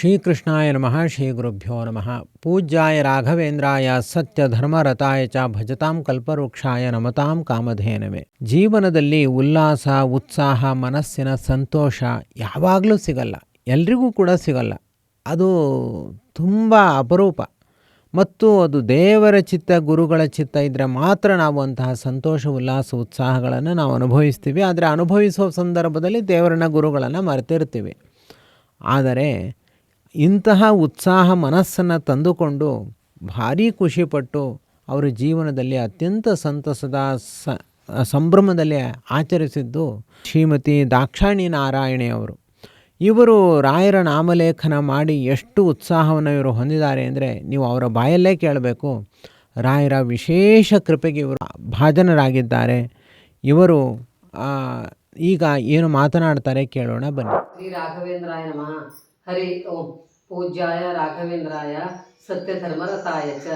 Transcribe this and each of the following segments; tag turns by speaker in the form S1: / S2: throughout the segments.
S1: ಶ್ರೀಕೃಷ್ಣಾಯ ನಮಃ ಶ್ರೀ ಗುರುಭ್ಯೋ ನಮಃ. ಪೂಜ್ಯಾಯ ರಾಘವೇಂದ್ರಾಯ ಸತ್ಯ ಧರ್ಮರತಾಯ ಚ ಭಜತಾಂ ಕಲ್ಪವೃಕ್ಷಾಯ ನಮತಾಂ ಕಾಮಧೇನವೇ. ಜೀವನದಲ್ಲಿ ಉಲ್ಲಾಸ, ಉತ್ಸಾಹ, ಮನಸ್ಸಿನ ಸಂತೋಷ ಯಾವಾಗಲೂ ಸಿಗಲ್ಲ. ಎಲ್ರಿಗೂ ಕೂಡ ಸಿಗಲ್ಲ. ಅದು ತುಂಬ ಅಪರೂಪ. ಮತ್ತು ಅದು ದೇವರ ಚಿತ್ತ, ಗುರುಗಳ ಚಿತ್ತ ಇದ್ದರೆ ಮಾತ್ರ ನಾವು ಅಂತಹ ಸಂತೋಷ, ಉಲ್ಲಾಸ, ಉತ್ಸಾಹಗಳನ್ನು ನಾವು ಅನುಭವಿಸ್ತೀವಿ. ಆದರೆ ಅನುಭವಿಸುವ ಸಂದರ್ಭದಲ್ಲಿ ದೇವರನ್ನ, ಗುರುಗಳನ್ನು ಮರೆತಿರ್ತೀವಿ. ಆದರೆ ಇಂತಹ ಉತ್ಸಾಹ ಮನಸ್ಸನ್ನು ತಂದುಕೊಂಡು ಭಾರೀ ಖುಷಿಪಟ್ಟು ಅವರ ಜೀವನದಲ್ಲಿ ಅತ್ಯಂತ ಸಂತಸದ ಸ, ಸಂಭ್ರಮದಲ್ಲಿ ಆಚರಿಸಿದ್ದು ಶ್ರೀಮತಿ ದಾಕ್ಷಾಣಿ ನಾರಾಯಣಿಯವರು ಇವರು ರಾಯರ ನಾಮಲೇಖನ ಮಾಡಿ ಎಷ್ಟು ಉತ್ಸಾಹವನ್ನು ಇವರು ಹೊಂದಿದ್ದಾರೆ ಅಂದರೆ ನೀವು ಅವರ ಬಾಯಲ್ಲೇ ಕೇಳಬೇಕು. ರಾಯರ ವಿಶೇಷ ಕೃಪೆಗೆ ಇವರು ಭಾಜನರಾಗಿದ್ದಾರೆ. ಇವರು ಈಗ ಏನು ಮಾತನಾಡ್ತಾರೆ ಕೇಳೋಣ ಬನ್ನಿ.
S2: ಶ್ರೀ ರಾಘವೇಂದ್ರಾಯ ಹರಿ ಓಂ. ಪೂಜ್ಯಾಯ ರಾಘವೇಂದ್ರಾಯ ಸತ್ಯಧರ್ಮರತಾಯ ಚ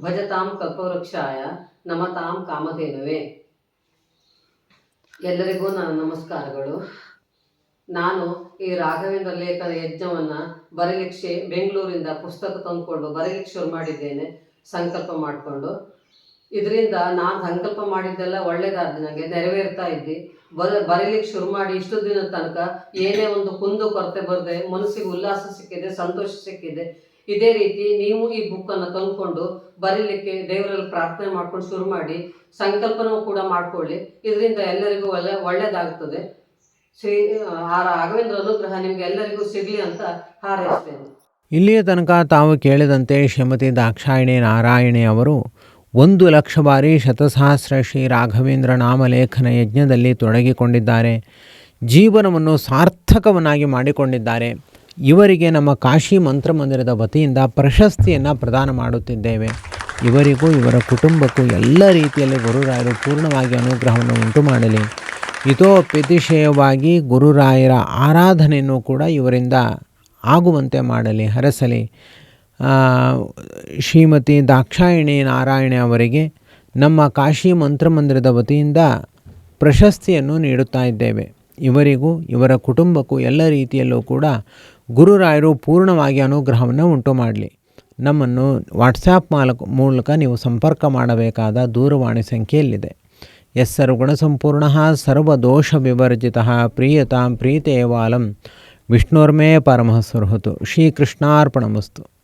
S2: ಭಜತಾಂ ಕಲ್ಪವೃಕ್ಷಾಯ ನಮತಾಂ ಕಾಮಧೇನುವೆ. ಎಲ್ಲರಿಗೂ ನನ್ನ ನಮಸ್ಕಾರಗಳು. ನಾನು ಈ ರಾಘವೇಂದ್ರ ಲೇಖನ ಯಜ್ಞವನ್ನು ಬರಲಿಕ್ಕೆ ಬೆಂಗಳೂರಿಂದ ಪುಸ್ತಕ ತಂದುಕೊಂಡು ಬರಲಿಕ್ಕೆ ಶುರು ಮಾಡಿದ್ದೇನೆ. ಸಂಕಲ್ಪ ಮಾಡಿಕೊಂಡು ಇದರಿಂದ ನಾನು ಸಂಕಲ್ಪ ಮಾಡಿದ್ದೆಲ್ಲ ಒಳ್ಳೇದಾದ ನನಗೆ ನೆರವೇರ್ತಾ ಇದ್ದಿ ಬರ, ಬರೀಲಿಕ್ಕೆ ಶುರು ಮಾಡಿ ಇಷ್ಟು ದಿನದ ತನಕ ಏನೇ ಒಂದು ಕುಂದು ಕೊರತೆ ಬರದೆ ಮನಸ್ಸಿಗೆ ಉಲ್ಲಾಸ ಸಿಕ್ಕಿದೆ, ಸಂತೋಷ ಸಿಕ್ಕಿದೆ. ಇದೇ ರೀತಿ ನೀವು ಈ ಬುಕ್ಕನ್ನು ತಂದುಕೊಂಡು ಬರೀಲಿಕ್ಕೆ ದೇವರಲ್ಲಿ ಪ್ರಾರ್ಥನೆ ಮಾಡ್ಕೊಂಡು ಶುರು ಮಾಡಿ ಸಂಕಲ್ಪನೂ ಕೂಡ ಮಾಡ್ಕೊಳ್ಳಿ. ಇದರಿಂದ ಎಲ್ಲರಿಗೂ ಒಳ್ಳೆ, ಒಳ್ಳೇದಾಗ್ತದೆ. ಶ್ರೀ ಆ ರಾಘವೇಂದ್ರ ಅನುಗ್ರಹ ನಿಮ್ಗೆ ಎಲ್ಲರಿಗೂ ಸಿಗಲಿ ಅಂತ ಹಾರೈಸ್ತೇನೆ.
S1: ಇಲ್ಲಿಯ ತನಕ ತಾವು ಕೇಳಿದಂತೆ ಶ್ರೀಮತಿ ದಾಕ್ಷಾಯಿಣಿ ನಾರಾಯಣಿ ಅವರು ಒಂದು ಲಕ್ಷ ಬಾರಿ ಶತಸಹಸ್ರ ಶ್ರೀ ರಾಘವೇಂದ್ರ ನಾಮಲೇಖನ ಯಜ್ಞದಲ್ಲಿ ತೊಡಗಿಕೊಂಡಿದ್ದಾರೆ. ಜೀವನವನ್ನು ಸಾರ್ಥಕವನ್ನಾಗಿ ಮಾಡಿಕೊಂಡಿದ್ದಾರೆ. ಇವರಿಗೆ ನಮ್ಮ ಕಾಶಿ ಮಂತ್ರಮಂದಿರದ ವತಿಯಿಂದ ಪ್ರಶಸ್ತಿಯನ್ನು ಪ್ರದಾನ ಮಾಡುತ್ತಿದ್ದೇವೆ. ಇವರಿಗೂ, ಇವರ ಕುಟುಂಬಕ್ಕೂ ಎಲ್ಲ ರೀತಿಯಲ್ಲಿ ಗುರುರಾಯರು ಪೂರ್ಣವಾಗಿ ಅನುಗ್ರಹವನ್ನು ಉಂಟು ಮಾಡಲಿ. ಇತೋಪ್ಯತಿಶಯವಾಗಿ ಗುರುರಾಯರ ಆರಾಧನೆಯನ್ನು ಕೂಡ ಇವರಿಂದ ಆಗುವಂತೆ ಮಾಡಲಿ, ಹರಸಲಿ. ಶ್ರೀಮತಿ ದಾಕ್ಷಾಯಿಣಿ ನಾರಾಯಣ ಅವರಿಗೆ ನಮ್ಮ ಕಾಶಿ ಮಂತ್ರಮಂದಿರದ ವತಿಯಿಂದ ಪ್ರಶಸ್ತಿಯನ್ನು ನೀಡುತ್ತಾ ಇದ್ದೇವೆ. ಇವರಿಗೂ, ಇವರ ಕುಟುಂಬಕ್ಕೂ ಎಲ್ಲ ರೀತಿಯಲ್ಲೂ ಕೂಡ ಗುರುರಾಯರು ಪೂರ್ಣವಾಗಿ ಅನುಗ್ರಹವನ್ನು ಉಂಟು ಮಾಡಲಿ. ನಮ್ಮನ್ನು ವಾಟ್ಸ್ಯಾಪ್ ಮಾಲಕ, ಮೂಲಕ ನೀವು ಸಂಪರ್ಕ ಮಾಡಬೇಕಾದ ದೂರವಾಣಿ ಸಂಖ್ಯೆಯಲ್ಲಿದೆ. ಎಸ್ ಸರ್ವಗುಣಸಂಪೂರ್ಣ ಸರ್ವದೋಷ ವಿವರ್ಜಿತ, ಪ್ರಿಯತಾಂ ಪ್ರೀತೇವಾಲಂ, ವಿಷ್ಣುರ್ಮೇ ಪರಮಃ ಸುರ್ಹತು, ಶ್ರೀಕೃಷ್ಣಾರ್ಪಣಮಸ್ತು.